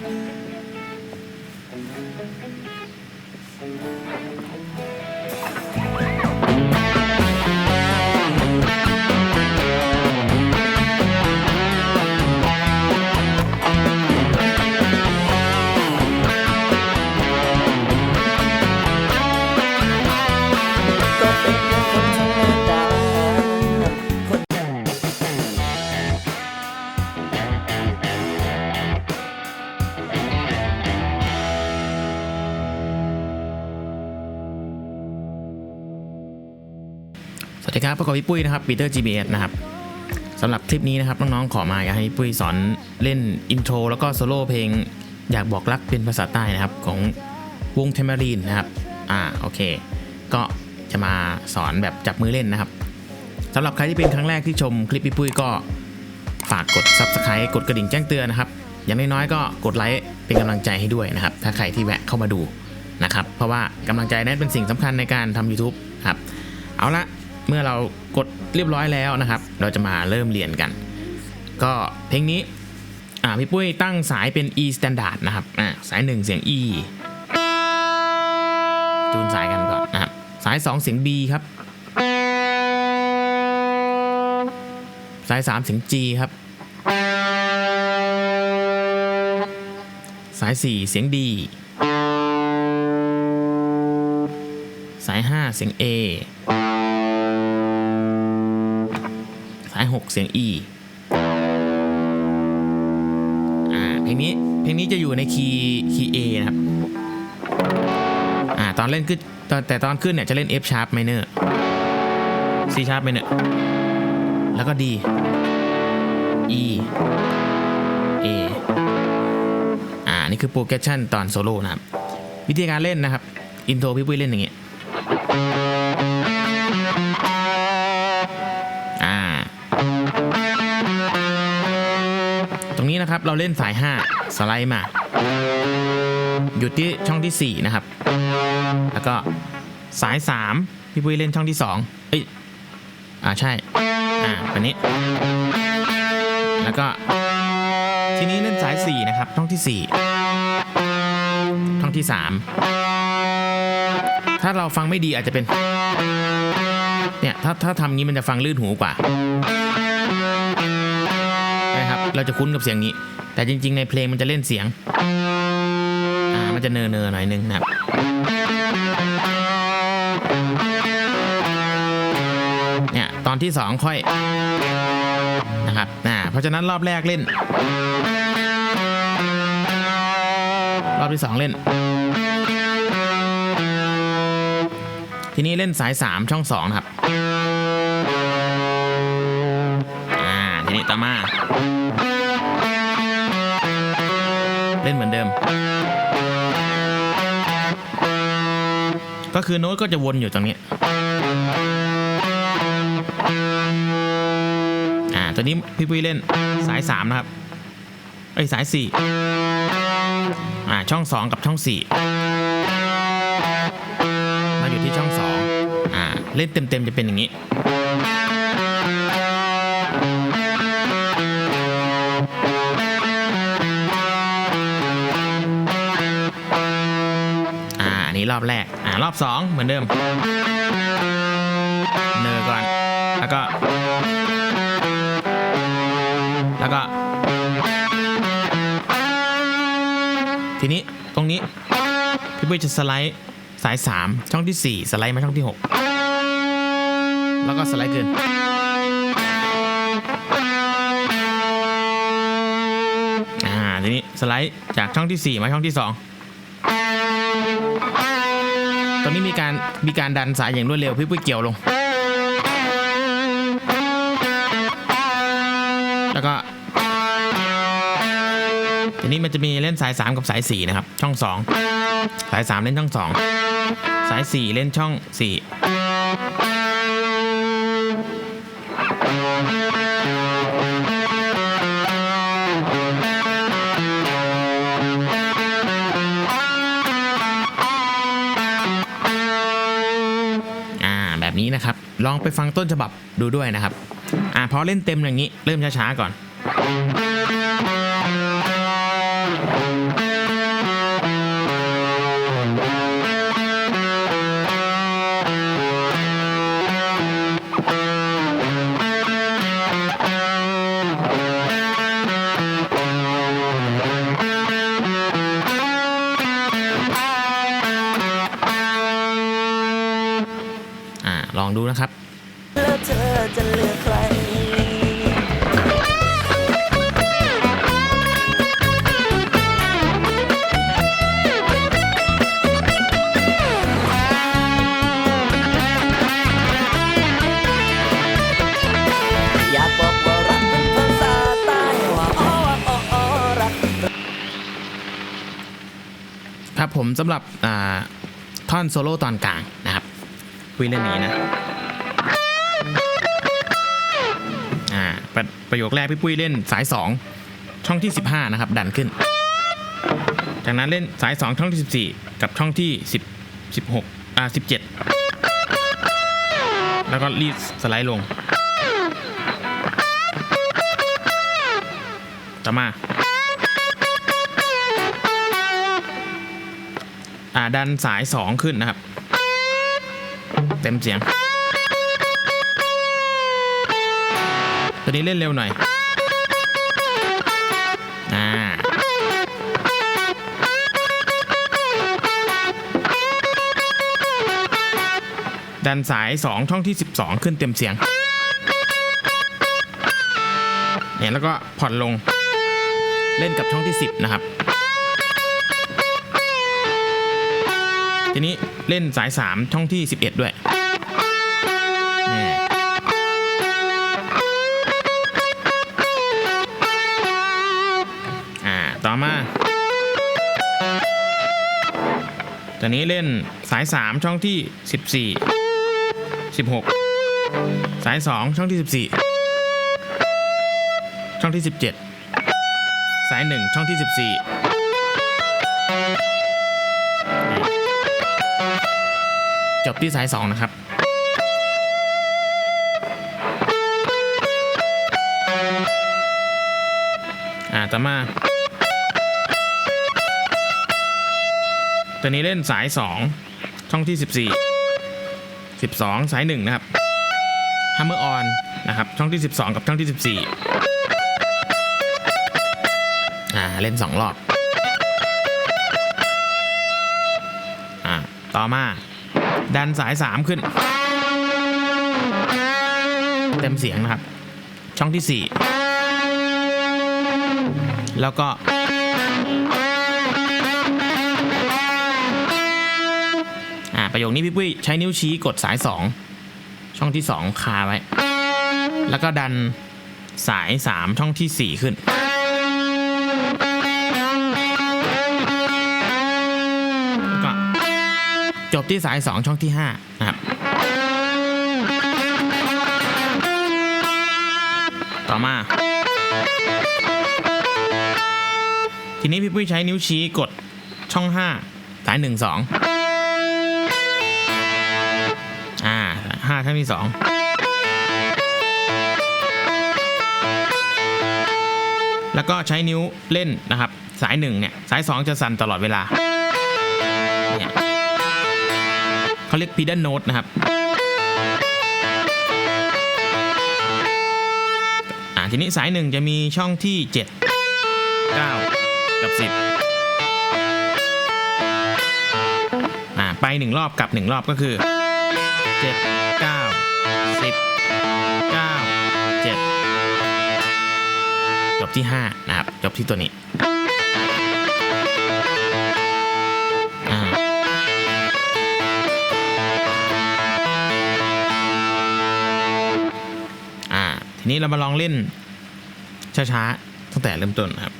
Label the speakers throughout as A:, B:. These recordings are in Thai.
A: ก็
B: สดีครับประกอบพี่ปุ้ยนะครับปีเตอร์ GBS นะครับสำหรับคลิปนี้นะครับน้องๆขอมาอยากให้ปุ้ยสอนเล่นอินโทรแล้วก็โซโล่เพลง อยากบอกรักเป็นภาษาใต้นะครับของวงเทม a รีนนะครับอ่าโอเค ก็จะมาสอนแบบจับมือเล่นนะครับสำหรับใครที่เป็นครั้งแรกที่ชมคลิปพี่ปุ้ยก็ฝากกด Subscribe กดกระดิ่งแจ้งเตือนนะครับอย่างน้อยๆก็กดไลค์เป็นกำลังใจให้ด้วยนะครับ ถ้าใครที่แวะเข้ามาดูนะครับเพราะว่ากำลังใจนั้นเป็นสิ่งสำคัญในการทำ YouTube ครับเอาละ เมื่อเรากดเรียบร้อยแล้วนะครับ เราจะมาเริ่มเรียนกัน ก็เพลงนี้อ่าพี่ปุ้ยตั้งสายเป็น E standard นะครับอ่าสาย 1 เสียง E จูนสายกันก่อนนะครับ สาย 2 เสียง B ครับ สาย 3 เสียง G ครับ สาย 4 เสียง D สาย 5 เสียง A 6 เสียง E อ่าเพลงนี้เพลงนี้จะอยู่ในคีย์คีย์ A นะครับอ่าตอนเล่นขึ้นตอนแต่ตอนขึ้นเนี่ยจะเล่น F sharp minor C sharp minor แล้วก็ D E A อ่านี่คือโปรแกรชันตอนโซโล่นะครับ วิธีการเล่นนะครับ อินโทรพี่ปุ้ยเล่นอย่างงี้อ่ นี้นะครับ เราเล่นสาย 5 สไลด์มาหยุดที่ช่องที่ 4 นะครับ แล้วก็สาย 3 พี่ปุ้ยเล่นช่องที่ 2 เอ้ย อ่าใช่ อ่าแบบนี้ แล้วก็ทีนี้เล่นสาย 4 นะครับ ช่องที่ 4 ช่องที่ 3 ถ้าเราฟังไม่ดีอาจจะเป็น เนี่ย ถ้าถ้าทำงี้มันจะฟังลื่นหูกว่า เราจะคุ้นกับเสียงนี้ แต่จริง ๆ ในเพลงมันจะเล่นเสียง อ่า มันจะเนอเนอหน่อยนึงนะครับเนี่ยตอนที่สองค่อยนะครับอ่าเพราะฉะนั้นรอบแรกเล่น รอบที่สองเล่น ทีนี้เล่นสาย 3 ช่อง 2 นะครับ เล่นเหมือนเดิม ก็คือโน้ตก็จะวนอยู่ตรงนี้อ่าตัวนี้พี่ปุ้ยเล่นสาย 3 นะครับ เอ้ยสาย 4 อ่าช่อง 2 กับช่อง 4 มาอยู่ที่ช่อง 2 อ่าเล่นเต็ม ๆ จะเป็นอย่างนี้ รอบแรก อ่ารอบ 2 เหมือนเดิม เนอก่อน แล้วก็ แล้วก็ ทีนี้ตรงนี้ พี่ปุ้ยจะสไลด์สาย 3 ช่องที่ 4 สไลด์มาช่องที่ 6 แล้วก็สไลด์เกินอ่าทีนี้สไลด์จากช่องที่ 4 มาช่องที่ 2 ตอนนี้มีการมีการดันสายอย่างรวดเร็วพี่ปุ้ยเกี่ยวลง แล้วก็ ทีนี้มันจะมีเล่นสาย 3 กับสาย 4 นะครับ ช่อง 2 สาย 3 เล่นช่อง 2 สาย 4 เล่นช่อง 4 ลองไปฟังต้นฉบับดูด้วยนะครับ อ่าพอเล่นเต็มอย่างนี้เริ่มช้าๆก่อน ลองดูนะครับ
A: แล้วเธอจะเลือกใครอยากบอกว่ารักเป็นภาษาใต้ว่าอ๋ออ๋ออ๋อรัก
B: ครับผมสำหรับอ่าท่อนโซโล่ตอนกลางนะครับ คุยเรื่องนี้นะอ่าประประโยคแรกพี่ปุ้ยเล่นสาย 2 ช่องที่ 15 นะครับ ดันขึ้น จากนั้นเล่นสาย 2 ช่องที่ 14 กับช่องที่ 10 16อ่า17 แล้วก็รีดสไลด์ลง ต่อมาอ่าดันสาย 2 ขึ้นนะครับ เต็มเสียง ตัวนี้เล่นเร็วหน่อย อ่า ดันสาย 2 ช่องที่ 12 ขึ้นเต็มเสียง เนี่ยแล้วก็ผ่อนลง เล่นกับช่องที่ 10 นะครับทีนี้เล่นสาย 3 ช่องที่ 11 ด้วย มาตอนนี้เล่นสาย 3 ช่องที่ 14 16 สาย 2 ช่องที่ 14 ช่องที่ 17 สาย 1 ช่องที่ 14จบที่สาย 2 นะครับ อ่าต่อมา ตัวนี้เล่นสาย 2 ช่องที่ 14 12 สาย 1 นะครับ Hammer on นะครับ ช่องที่ 12 กับช่องที่ 14 อ่า เล่น 2 รอบ อ่า ต่อมา ดันสาย 3 ขึ้น เต็มเสียงนะครับ ช่องที่ 4 แล้วก็ ประโยคนี้พี่ปุ้ยใช้นิ้วชี้กดสาย 2 ช่องที่ 2 คาไว้ แล้วก็ดันสาย 3 ช่องที่ 4 ขึ้นแล้วก็จบที่สาย 2 ช่องที่ 5 นะครับ ต่อมา ทีนี้พี่ปุ้ยใช้นิ้วชี้กดช่อง 5 สาย 1 2 5ช่องที่2แล้วก็ใช้นิ้วเล่นนะครับ สายหนึ่งเนี่ย สายสองจะสั่นตลอดเวลาเนี่ยเขาเรียก pedal note นะครับอ่าทีนี้สายหนึ่งจะมีช่องที่ 7 9 กับ 10อ่าไปหนึ่งรอบกลับหนึ่งรอบก็คือ 7 ที่ 5 นะครับ จบที่ตัวนี้อ่าทีนี้เรามาลองเล่นช้าๆตั้งแต่เริ่มต้นครับ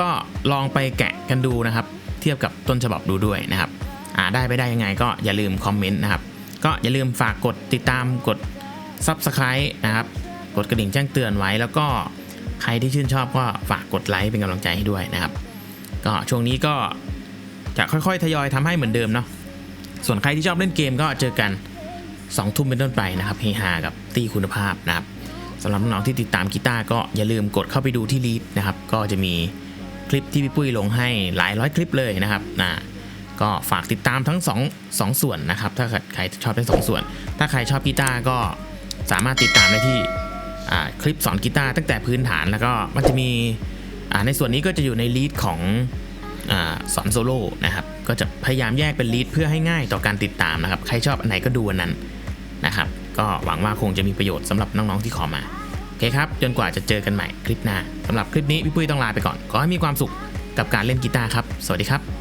B: ก็ลองไปแกะกันดูนะครับ เทียบกับต้นฉบับดูด้วยนะครับอ่าได้ไปได้ยังไงก็อย่าลืมคอมเมนต์นะครับ ก็อย่าลืมฝากกดติดตามกด Subscribe นะครับ กดกระดิ่งแจ้งเตือนไว้แล้วก็ใครที่ชื่นชอบก็ฝากกดไลค์เป็นกำลังใจให้ด้วยนะครับ ก็ช่วงนี้ก็จะค่อยๆ ทยอยทำให้เหมือนเดิมเนาะส่วนใครที่ชอบเล่นเกมก็เจอกัน2ทุ่มเป็นต้นไปนะครับเฮฮากับตีคุณภาพนะครับสำหรับน้องๆที่ติดตามกีตาร์ก็อย่าลืมกดเข้าไปดูที่ลีดนะครับ ก็จะมี คลิปที่พี่ปุ้ยลงให้หลายร้อยคลิปเลยนะครับนะก็ฝากติดตามทั้งสองสองส่วนนะครับ ถ้าใครชอบทั้งสองส่วน ถ้าใครชอบกีตาร์ก็สามารถติดตามได้ที่คลิปสอนกีตาร์ตั้งแต่พื้นฐานแล้วก็มันจะมีในส่วนนี้ก็จะอยู่ในลีดของอสอนโซโล่นะครับ ก็จะพยายามแยกเป็นลีดเพื่อให้ง่ายต่อการติดตามนะครับ ใครชอบอันไหนก็ดูอันนั้นนะครับ ก็หวังว่าคงจะมีประโยชน์สำหรับน้องๆที่ขอมา เคครับ จนกว่าจะเจอกันใหม่คลิปหน้าสำหรับคลิปนี้พี่ปุ้ยต้องลาไปก่อน ขอให้มีความสุขกับการเล่นกีตาร์ครับ สวัสดีครับ